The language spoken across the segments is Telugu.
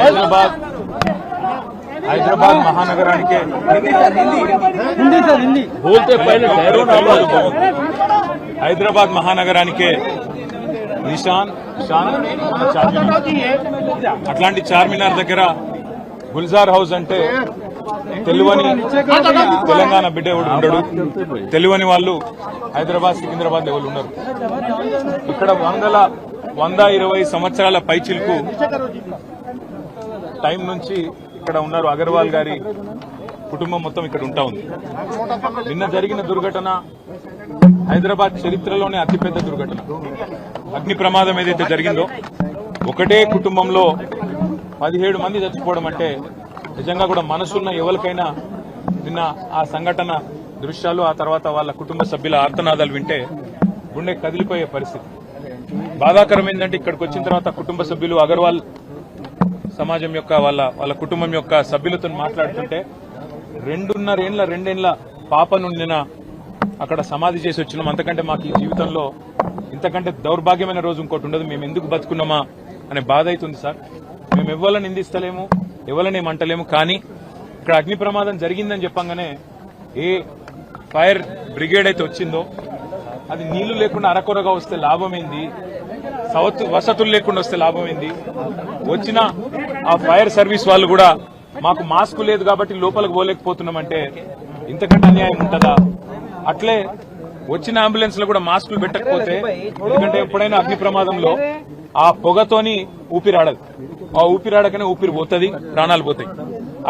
హైదరాబాద్. హైదరాబాద్ మహానగరానికి హైదరాబాద్ మహానగరానికే నిషాన్. అట్లాంటి చార్మినార్ దగ్గర గుల్జార్ హౌస్ అంటే తెలువని తెలంగాణ బిడ్డ ఉండడు. తెలువని వాళ్ళు హైదరాబాద్ సికింద్రాబాద్ ఎవరు ఉన్నారు ఇక్కడ వందల వంద ఇరవై సంవత్సరాల పైచిల్కు టైం నుంచి ఇక్కడ ఉన్నారు అగర్వాల్ గారి కుటుంబం మొత్తం ఇక్కడ ఉంటా ఉంది. నిన్న జరిగిన దుర్ఘటన హైదరాబాద్ చరిత్రలోనే అతిపెద్ద దుర్ఘటన. అగ్ని ప్రమాదం ఏదైతే జరిగిందో ఒకటే కుటుంబంలో పదిహేడు మంది చచ్చిపోవడం అంటే నిజంగా కూడా మనసున్న ఎవరికైనా నిన్న ఆ సంఘటన దృశ్యాలు ఆ తర్వాత వాళ్ళ కుటుంబ సభ్యుల ఆర్తనాదాలు వింటే గుండె కదిలిపోయే పరిస్థితి. బాధాకరం ఏంటంటే ఇక్కడికి వచ్చిన తర్వాత కుటుంబ సభ్యులు అగర్వాల్ సమాజం యొక్క వాళ్ళ వాళ్ళ కుటుంబం యొక్క సభ్యులతో మాట్లాడుతుంటే రెండున్నరేండ్ల రెండేండ్ల పాప నుండి అక్కడ సమాధి చేసి వచ్చినాం. అంతకంటే మాకు ఈ జీవితంలో ఇంతకంటే దౌర్భాగ్యమైన రోజు ఇంకోటి ఉండదు. మేము ఎందుకు బతుకున్నామా అనే బాధ అవుతుంది సార్. మేము ఎవరిని నిందిస్తలేము ఎవరిని ఏమంటలేము కానీ ఇక్కడ అగ్ని ప్రమాదం జరిగిందని చెప్పంగానే ఏ ఫైర్ బ్రిగేడ్ అయితే వచ్చిందో అది నీళ్ళు లేకుండా అరకొరగా వస్తే లాభమైంది సవత్ వసతులు లేకుండా వస్తే లాభం ఏంది? వచ్చిన ఆ ఫైర్ సర్వీస్ వాళ్ళు కూడా మాకు మాస్క్ లేదు కాబట్టి లోపలికి పోలేకపోతున్నామంటే ఇంతకంటే అన్యాయం ఉంటుందా? అట్లే వచ్చిన అంబులెన్స్లో కూడా మాస్కులు పెట్టకపోతే ఎందుకంటే ఎప్పుడైనా అగ్ని ప్రమాదంలో ఆ పొగతోని ఊపిరాడదు. ఆ ఊపిరాడకనే ఊపిరి పోతుంది ప్రాణాలు పోతాయి.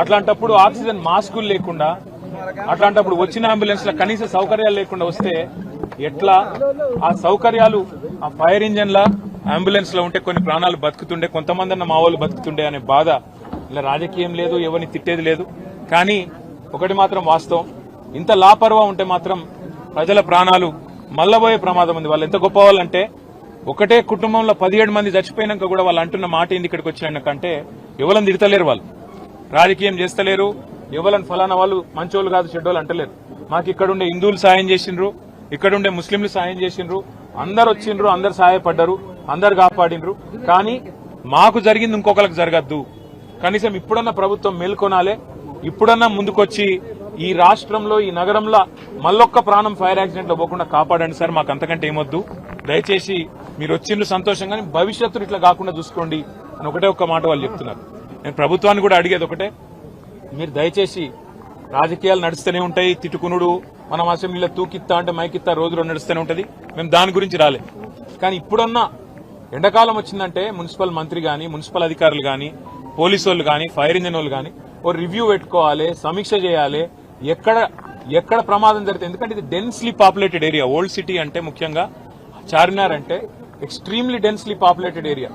అట్లాంటప్పుడు ఆక్సిజన్ మాస్కులు లేకుండా అట్లాంటప్పుడు వచ్చిన అంబులెన్స్లో కనీస సౌకర్యాలు లేకుండా వస్తే ఎట్లా? ఆ సౌకర్యాలు ఆ ఫైర్ ఇంజన్ లా అంబులెన్స్లో ఉంటే కొన్ని ప్రాణాలు బతుకుతుండే కొంతమంది అన్న మా వాళ్ళు బతుకుతుండే అనే బాధ. ఇలా రాజకీయం లేదు ఎవరిని తిట్టేది లేదు. కానీ ఒకటి మాత్రం వాస్తవం. ఇంత లాపర్వా ఉంటే మాత్రం ప్రజల ప్రాణాలు మల్లబోయే ప్రమాదం ఉంది. వాళ్ళు ఎంత గొప్ప వాళ్ళంటే ఒకటే కుటుంబంలో పదిహేడు మంది చచ్చిపోయినాక కూడా వాళ్ళు అంటున్న మాట ఏంది ఇక్కడికి వచ్చినాకంటే ఎవరిని తిడతలేరు వాళ్ళు. రాజకీయం చేస్తలేరు ఎవరని ఫలానా వాళ్ళు మంచోళ్ళు కాదు చెడ్డోళ్ళు అంటలేరు. మాకు ఇక్కడ ఉండే హిందువులు సాయం చేసిండ్రు ఇక్కడ ఉండే ముస్లింలు సాయం చేసిండ్రు అందరు వచ్చిండ్రు అందరు సహాయపడ్డారు. అందరు కాపాడిండ్రు కానీ మాకు జరిగింది ఇంకొకరికి జరగద్దు. కనీసం ఇప్పుడన్నా ప్రభుత్వం మేల్కొనాలే. ఇప్పుడన్నా ముందుకొచ్చి ఈ రాష్ట్రంలో ఈ నగరంలో మళ్ళొక్క ప్రాణం ఫైర్ యాక్సిడెంట్లో పోకుండా కాపాడండి సార్. మాకు అంతకంటే ఏమొద్దు. దయచేసి మీరు వచ్చిండ్రు సంతోషంగానే భవిష్యత్తును ఇట్లా కాకుండా చూసుకోండి అని ఒకటే ఒక్క మాట వాళ్ళు చెప్తున్నారు. నేను ప్రభుత్వాన్ని కూడా అడిగేది ఒకటే. మీరు దయచేసి రాజకీయాలు నడుస్తూనే ఉంటాయి. తిట్టుకునుడు మనం అసెంబ్లీలో తూకిత్తా అంటే మైకిత్తా రోజులో నడుస్తూనే ఉంటుంది. మేము దాని గురించి రాలే. కానీ ఇప్పుడన్నా ఎండాకాలం వచ్చిందంటే మున్సిపల్ మంత్రి గాని మున్సిపల్ అధికారులు గాని పోలీసు వాళ్ళు గాని ఫైర్ ఇంజిన్ వాళ్ళు గాని ఓ రివ్యూ పెట్టుకోవాలి సమీక్ష చేయాలి. ఎక్కడ ఎక్కడ ప్రమాదం జరిగితే ఎందుకంటే ఇది densely populated area old city అంటే ముఖ్యంగా చార్మినార్ అంటే ఎక్స్ట్రీమ్లీ డెన్స్లీ పాపులేటెడ్ ఏరియా